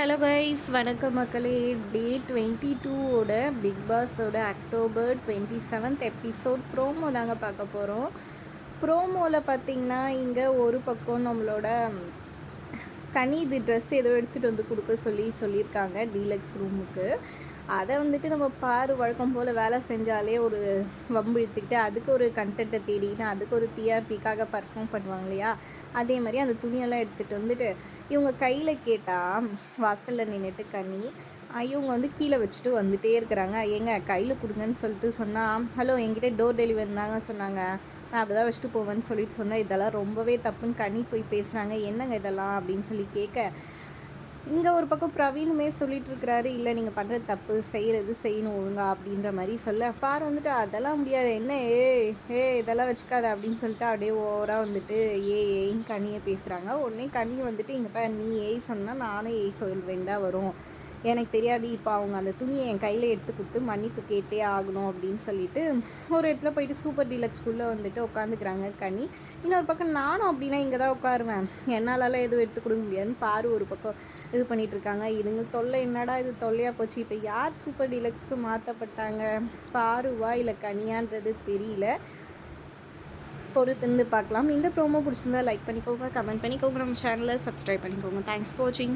Hello guys வணக்கம் மக்களே. Day twenty டூவோட big பாஸோட October twenty seventh episode promo தாங்க பார்க்க போகிறோம் ப்ரோமோவில் பார்த்தீங்கன்னா இங்கே ஒரு பக்கம் நம்மளோட கனி இது ட்ரெஸ் ஏதோ எடுத்துகிட்டு வந்து கொடுக்க சொல்லி சொல்லியிருக்காங்க டீலக்ஸ் ரூமுக்கு அதை வந்துட்டு நம்ம பாரு வழக்கம் போல் வேலை செஞ்சாலே ஒரு வம்பு இழுத்துக்கிட்டு அதுக்கு ஒரு கண்டென்ட்டை தேடிக்கிட்டு அதுக்கு ஒரு டிஆர்பிக்காக பர்ஃபார்ம் பண்ணுவாங்க இல்லையா? அதே மாதிரி அந்த துணியெல்லாம் எடுத்துகிட்டு வந்துட்டு இவங்க கையில் கேட்டால் வாசலில் நின்றுட்டு கனி இவங்க வந்து கீழே வச்சுட்டு வந்துட்டே இருக்கிறாங்க. ஏங்க கையில் கொடுங்கன்னு சொல்லிட்டு சொன்னால் ஹலோ என்கிட்ட டோர் டெலிவரி தாங்க சொன்னாங்க. நான் அப்படி தான் வச்சுட்டு போவேன்னு சொல்லிட்டு சொன்னேன். இதெல்லாம் ரொம்பவே தப்புன்னு கனி போய் பேசுகிறாங்க என்னங்க இதெல்லாம் அப்படின்னு சொல்லி கேட்க இங்கே ஒரு பக்கம் பிரவீனுமே சொல்லிட்டு இருக்கிறாரு. இல்லை நீங்கள் பண்ணுறது தப்பு செய்கிறது செய்யணும் ஒழுங்கா அப்படின்ற மாதிரி சொல்ல பார் வந்துட்டு அதெல்லாம் முடியாது. என்ன? ஏ ஏ இதெல்லாம் வச்சுக்காத அப்படின்னு சொல்லிட்டு அப்படியே ஓவராக வந்துட்டு ஏ ஏன்னு கனியை பேசுகிறாங்க உடனே கனி வந்துட்டு இங்கே பாரு நீ ஏய் சொன்னால் நானும் ஏய் சொல்வேன் தான் வரும். எனக்கு தெரியாது இப்போ அவங்க அந்த துணியை என் கையில் எடுத்து கொடுத்து மன்னிப்பு கேட்டே ஆகணும் அப்படின்னு சொல்லிட்டு ஒரு இடத்துல போயிட்டு சூப்பர் டீலக்ஸ்குள்ளே வந்துட்டு உட்காந்துக்கிறாங்க கனி. இன்னொரு பக்கம் நானும் அப்படின்னா இங்கே தான் உட்காருவேன். என்னாலலாம் எதுவும் எடுத்து கொடுக்க முடியாதுன்னு பாரு ஒரு பக்கம் இது பண்ணிகிட்டு இருக்காங்க. இதுங்க தொல்லை என்னடா இது தொல்லையாக போச்சு. இப்போ யார் சூப்பர் டீலக்ஸ்க்கு மாற்றப்பட்டாங்க பாருவா இல்லை கனியான்றது தெரியல. பொறுத்திருந்து பார்க்கலாம். இந்த ப்ரோமோ பிடிச்சிருந்தா லைக் பண்ணிக்கோங்க கமெண்ட் பண்ணிக்கோங்க. நம்ம சேனலை சப்ஸ்கிரைப் பண்ணிக்கோங்க. தேங்க்ஸ் ஃபார் வாட்சிங்